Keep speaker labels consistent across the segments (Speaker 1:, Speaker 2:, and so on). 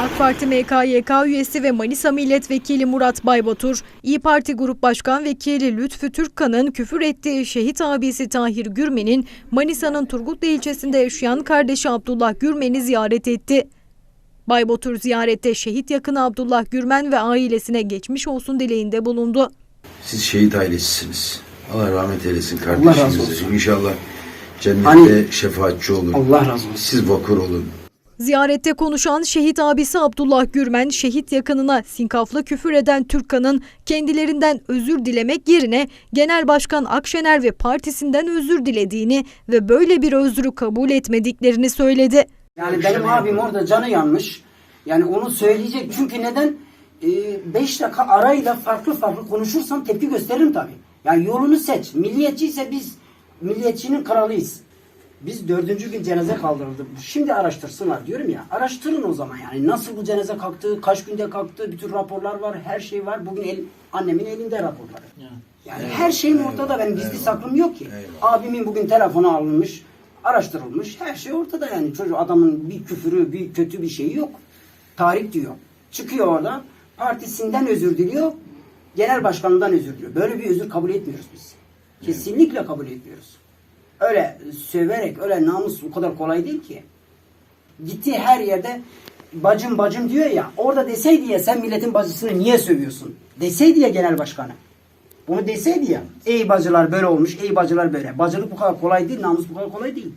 Speaker 1: AK Parti MKYK üyesi ve Manisa Milletvekili Murat Baybatur, İyi Parti Grup Başkan Vekili Lütfü Türkkan'ın küfür ettiği şehit abisi Tahir Gürmen'in Manisa'nın Turgutlu ilçesinde yaşayan kardeşi Abdullah Gürmen'i ziyaret etti. Baybatur ziyarette şehit yakını Abdullah Gürmen ve ailesine geçmiş olsun dileğinde bulundu.
Speaker 2: Siz şehit ailesisiniz. Allah rahmet eylesin kardeşinize. İnşallah cennette
Speaker 3: Hani-
Speaker 2: şefaatçi olun.
Speaker 3: Allah razı olsun.
Speaker 2: Siz vakur olun.
Speaker 1: Ziyarette konuşan şehit abisi Abdullah Gürmen, şehit yakınına sinkaflı küfür eden Türkkan'ın kendilerinden özür dilemek yerine Genel Başkan Akşener ve partisinden özür dilediğini ve böyle bir özrü kabul etmediklerini söyledi.
Speaker 3: Yani benim abim orada canı yanmış. Yani onu söyleyecek. Çünkü neden? 5 dakika arayla farklı farklı konuşursam tepki gösteririm tabii. Yani yolunu seç. Milliyetçi ise biz milliyetçinin kralıyız. Biz dördüncü gün cenaze kaldırıldı. Şimdi araştırsınlar diyorum ya. Araştırın o zaman yani. Nasıl bu cenaze kalktı, kaç günde kalktı, bütün raporlar var, her şey var. Bugün el, annemin elinde raporları. Yani her şeyim ortada. Benim gizli saklım yok ki. Abimin bugün telefonu alınmış, araştırılmış. Her şey ortada yani. Çocuk adamın bir küfürü, bir kötü bir şeyi yok. Tarih diyor. Çıkıyor orada. Partisinden özür diliyor. Genel başkanından özür diliyor. Böyle bir özür kabul etmiyoruz biz. Kesinlikle kabul etmiyoruz. Öyle söverek, öyle namus bu kadar kolay değil ki. Gittiği her yerde bacım bacım diyor ya. Orada deseydi ya sen milletin bacısını niye sövüyorsun? Deseydi ya genel başkanı. Bunu deseydi ya. Ey bacılar böyle olmuş, ey bacılar böyle. Bacılık bu kadar kolay değil, namus bu kadar kolay değil.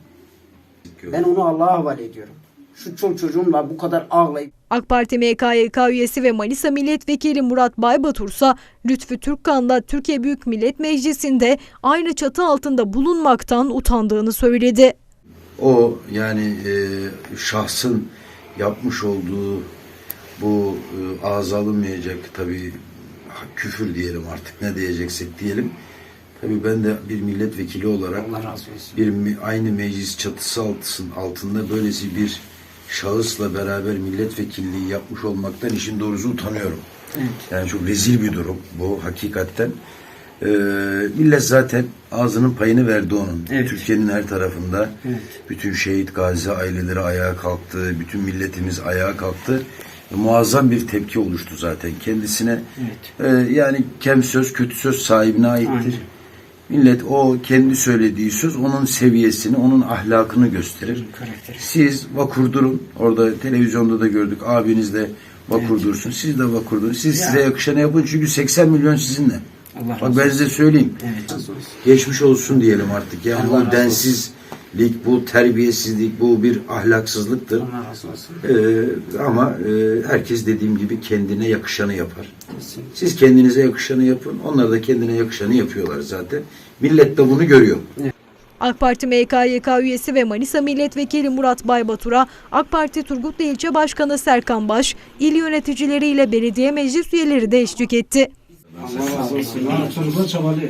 Speaker 3: Ben onu Allah'a havale ediyorum. Şu çol çocuğumla bu kadar ağlayıp
Speaker 1: AK Parti MKYK üyesi ve Manisa Milletvekili Murat Baybatur ise Lütfü Türkkan'la Türkiye Büyük Millet Meclisi'nde aynı çatı altında bulunmaktan utandığını söyledi.
Speaker 2: O yani e, şahsın yapmış olduğu bu e, ağza alınmayacak tabii küfür diyelim artık ne diyeceksek diyelim. Tabii ben de bir milletvekili olarak
Speaker 3: Allah razı olsun.
Speaker 2: bir aynı meclis çatısı altısın, altında böylesi bir şahısla beraber milletvekilliği yapmış olmaktan işin doğrusu utanıyorum. Yani çok rezil bir durum bu hakikaten. Ee, millet zaten ağzının payını verdi onun.
Speaker 3: Evet.
Speaker 2: Türkiye'nin her tarafında
Speaker 3: Evet.
Speaker 2: bütün şehit gazi aileleri ayağa kalktı, bütün milletimiz ayağa kalktı. Muazzam bir tepki oluştu zaten kendisine. Ee, yani kem söz kötü söz sahibine aittir.
Speaker 3: Aynen.
Speaker 2: Millet o kendi söylediği söz onun seviyesini, onun ahlakını gösterir.
Speaker 3: Karakteri.
Speaker 2: Siz vakur durun. Orada televizyonda da gördük. Abiniz de vakur dursun. Siz de vakur durun. Siz
Speaker 3: Ya.
Speaker 2: size yakışanı yapın çünkü 80 milyon sizinle.
Speaker 3: Allah
Speaker 2: Bak ben size söyleyeyim.
Speaker 3: Evet.
Speaker 2: Geçmiş olsun diyelim artık. Yani
Speaker 3: Allah razı
Speaker 2: bu densizlik, bu terbiyesizlik, bu bir ahlaksızlıktır.
Speaker 3: Allah razı olsun.
Speaker 2: Ee, ama e, herkes dediğim gibi kendine yakışanı yapar.
Speaker 3: Kesinlikle.
Speaker 2: Siz kendinize yakışanı yapın. Onlar da kendine yakışanı yapıyorlar zaten. Millet de bunu görüyor.
Speaker 1: AK Parti MKYK üyesi ve Manisa Milletvekili Murat Baybatur'a AK Parti Turgutlu İlçe Başkanı Serkan Baş, il yöneticileriyle belediye meclis üyeleri de eşlik etti.
Speaker 3: Allah razı olsun.
Speaker 4: Çocuklar çabalıyor.